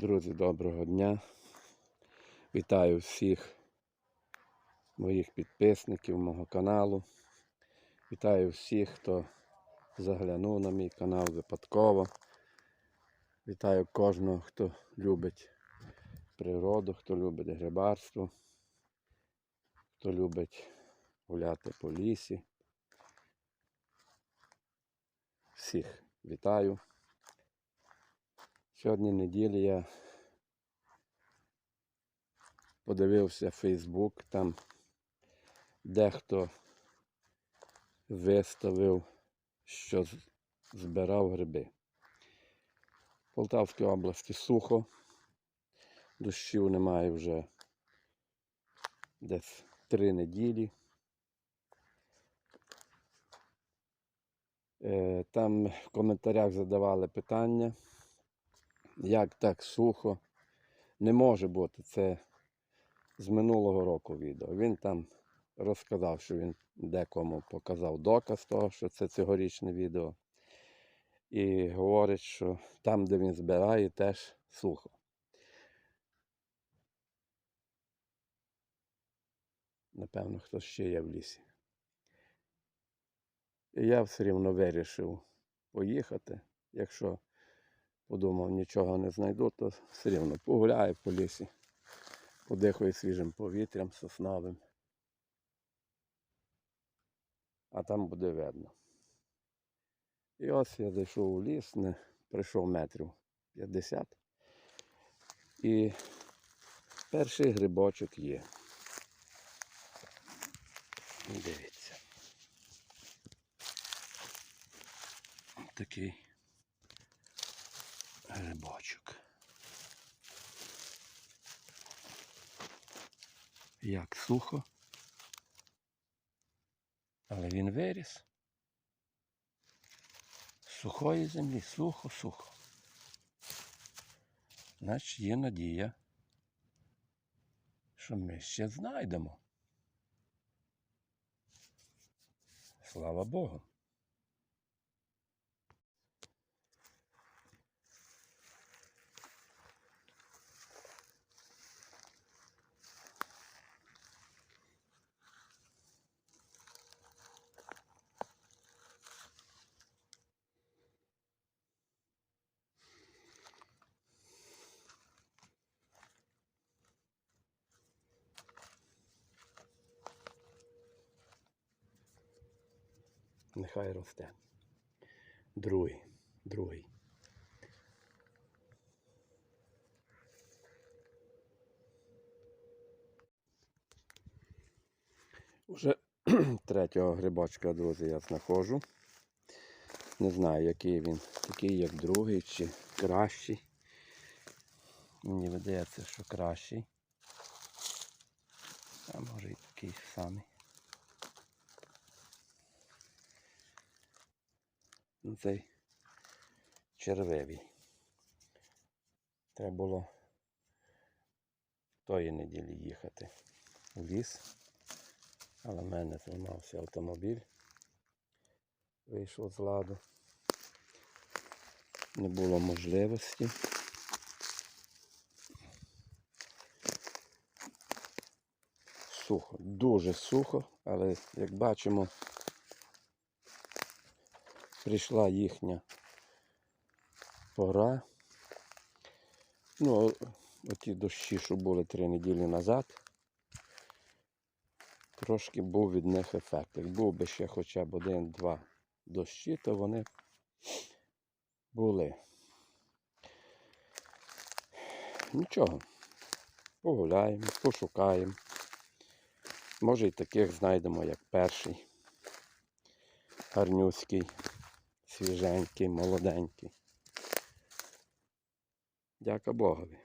Друзі, доброго дня. Вітаю всіх моїх підписників мого каналу. Вітаю всіх, хто заглянув на мій канал випадково. Вітаю кожного, хто любить природу, хто любить грибарство, хто любить гуляти по лісі. Всіх вітаю. Сьогодні неділя я подивився Фейсбук, там дехто виставив, що збирав гриби. В Полтавській області сухо, дощів немає вже десь три неділі. Е, Там в коментарях задавали питання як так сухо. Не може бути. Це з минулого року відео. Він там розказав, що він декому показав доказ того, що це цьогорічне відео. І говорить, що там, де він збирає, теж сухо. Напевно, хтось ще є в лісі. І я все рівно вирішив поїхати, якщо Подумав, нічого не знайду, то все рівно погуляю по лісі, подихаю свіжим повітрям сосновим. А там буде видно. І ось я зайшов у ліс, не прийшов метрів 50. І перший грибочок є. Дивіться. Такий грибочок. Як сухо. Але він виріс. Сухої землі, сухо-сухо. Значить є надія, що ми ще знайдемо. Слава Богу. Нехай росте. Другий, другий. Уже третього грибочка, друзі, я знаходжу. Не знаю, який він, такий як другий чи кращий. Мені видається, що кращий. А може і такий самий. Цей червивий. Треба було тої неділі їхати у ліс. Але в мене зламався автомобіль. Вийшов з ладу. Не було можливості. Сухо, дуже сухо, але як бачимо, прийшла їхня пора. Ну, оті дощі, що були три неділі назад, трошки був від них ефект. Як був би ще хоча б один-два дощі, то вони були. Нічого. Погуляємо, пошукаємо. Може і таких знайдемо, як перший. Гарнюський, свіженький, молоденький. Дяка Богові.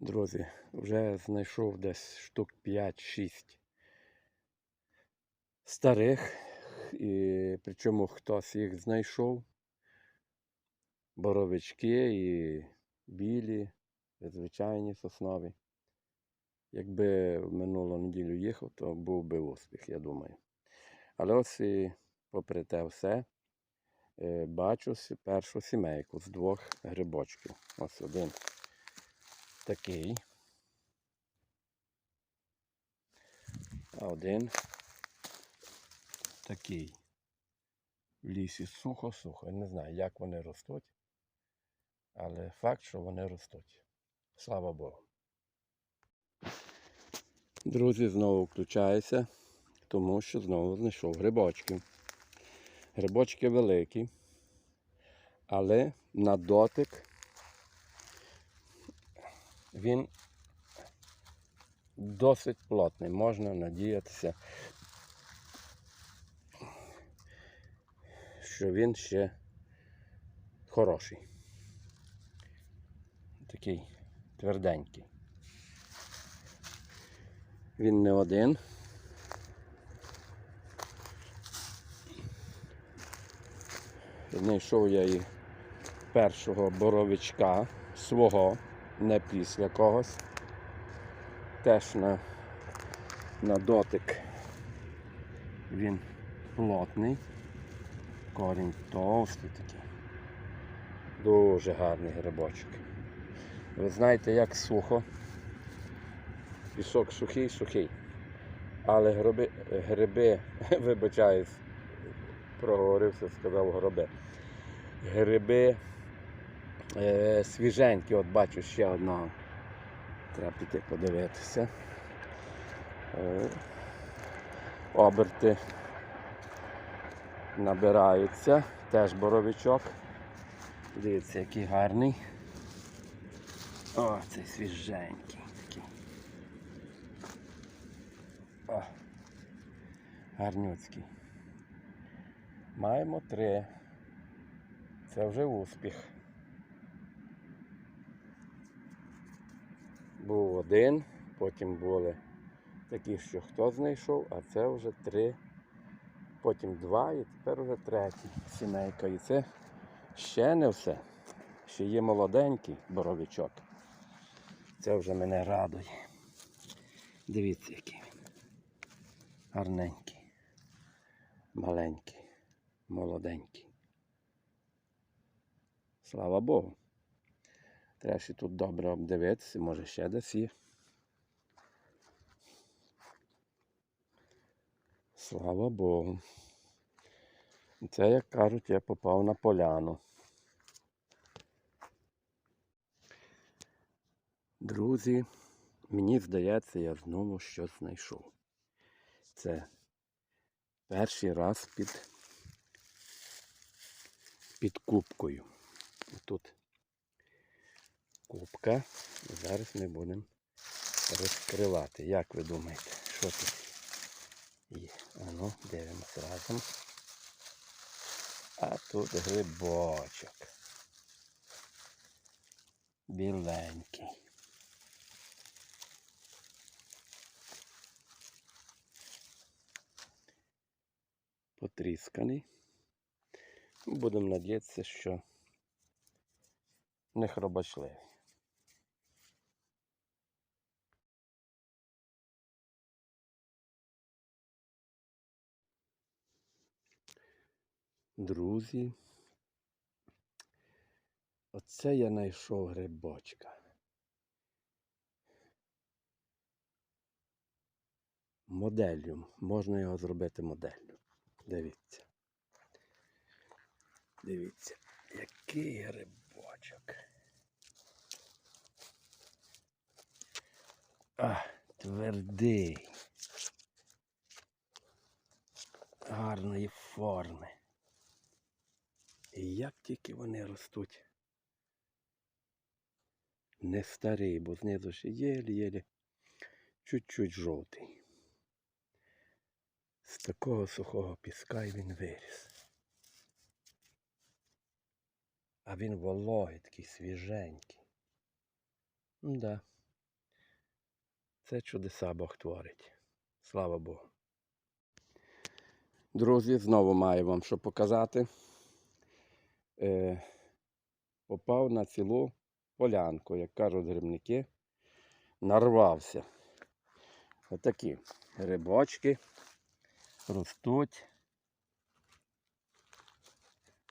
Друзі, вже знайшов десь штук 5-6 старих, і причому хтось їх знайшов. Боровички і білі, звичайні соснові. Якби минулу неділю їхав, то був би успіх, я думаю. Але ось і попри те все, е, бачу першу сімейку з двох грибочків. Ось один такий. А один такий. В лісі сухо-сухо. Не знаю, як вони ростуть, але факт, що вони ростуть. Слава Богу. Друзі, знову включаюся, тому що знову знайшов грибочки. Грибочки великі, але на дотик він досить плотний. Можна надіятися, що він ще хороший. Такий тверденький. Він не один. Знайшов я і першого боровичка свого, не після когось. Теж на, на дотик він плотний, корінь товстий такий. Дуже гарний грибочок. Ви знаєте, як сухо. Пісок сухий, сухий. Але гриби, гриби вибачаюсь, проговорився, сказав гроби. Гриби е, свіженькі, от бачу ще одного. Треба піти подивитися. Е, оберти набираються. Теж боровичок. Дивіться, який гарний. О, цей свіженький гарнюцький. Маємо три. Це вже успіх. Був один, потім були такі, що хто знайшов, а це вже три, потім два і тепер вже третій сімейка. І це ще не все. Ще є молоденький боровичок. Це вже мене радує. Дивіться, який він. Гарненький, маленький, молоденький. Слава Богу. Треба ще тут добре обдивитися, може ще десь є. Слава Богу. Це, як кажуть, я попав на поляну. Друзі, мені здається, я знову щось знайшов. Це перший раз під, під кубкою. Тут кубка. Зараз ми будемо розкривати. Як ви думаєте, що тут є? Ану, дивимося разом. А тут грибочок. Біленький. Потрісканий. Будемо надіятися, що не хробачливий. Друзі, оце я знайшов грибочка. Моделлю. Можна його зробити моделлю. Дивіться. Дивіться, який грибочок. А, твердий. Гарної форми. І як тільки вони ростуть. Не старий, бо знизу ще єлі-єлі чуть-чуть жовтий. З такого сухого піска він виріс. А він вологий, такий свіженький. Да. Це чудеса Бог творить. Слава Богу. Друзі, знову маю вам що показати. Е, попав на цілу полянку, як кажуть грибники, нарвався. Отакі грибочки ростуть.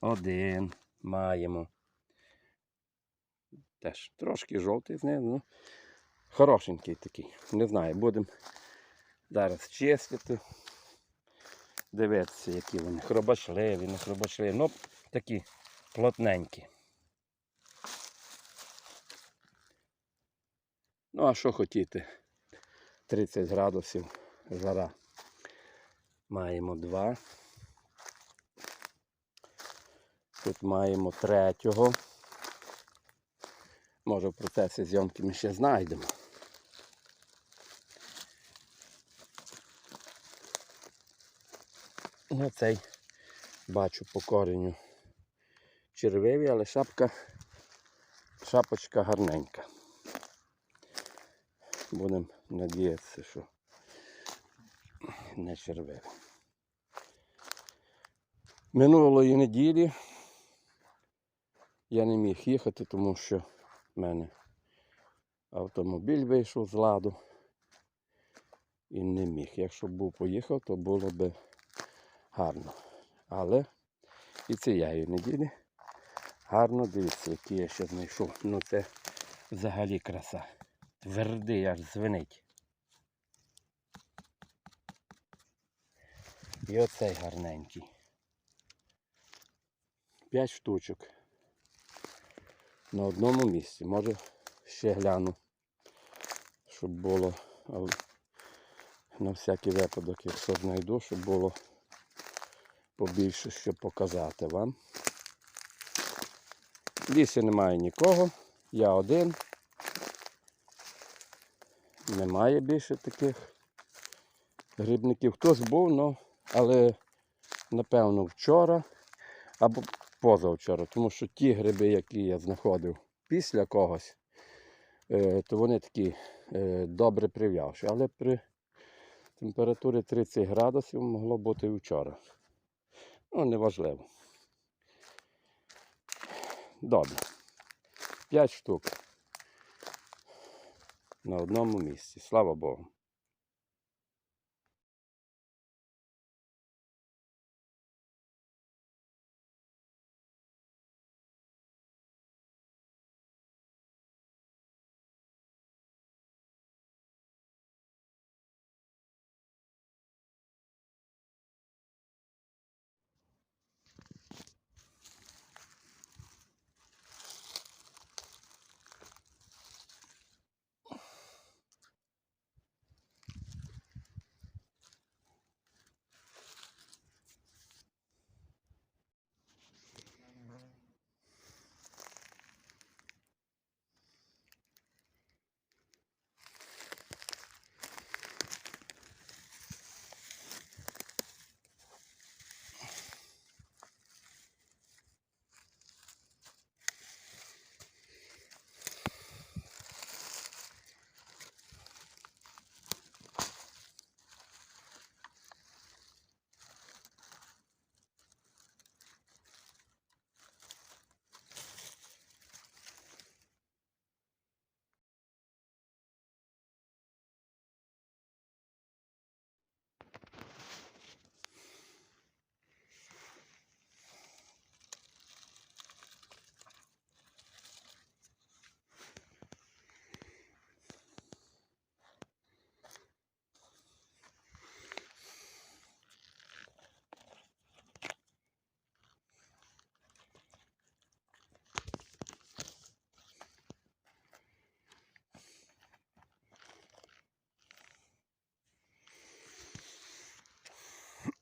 Один маємо. Теж трошки жовтий знизу. Ну, хорошенький такий. Не знаю, будемо зараз чистити. Дивитися, які вони. Хробачливі, не хробачливі. Ну, такі плотненькі. Ну, а що хотіти? 30 градусів жара. Маємо два. Тут маємо третього. Може в процесі зйомки ми ще знайдемо. Ну, цей бачу по кореню червивий, але шапка, шапочка гарненька. Будемо надіятися, що не червивий. Минулої неділі я не міг їхати, тому що в мене автомобіль вийшов з ладу і не міг. Якщо б був поїхав, то було б гарно. Але і цієї неділі гарно дивіться, які я ще знайшов. Ну це взагалі краса. Твердий аж звенить. І оцей гарненький. П'ять штучок. На одному місці. Може ще гляну, щоб було на всякий випадок, якщо знайду, щоб було побільше що показати вам. В лісі немає нікого, я один. Немає більше таких грибників. Хтось був, але напевно вчора або позавчора, тому що ті гриби, які я знаходив після когось, е, то вони такі е, добре прив'явші. Але при температурі 30 градусів могло бути і вчора. Ну, неважливо. Добре. 5 штук на одному місці. Слава Богу.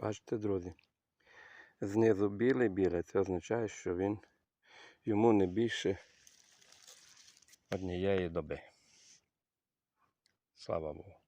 Бачите, друзі? Знизу білий-білий, це означає, що він йому не більше однієї доби. Слава Богу.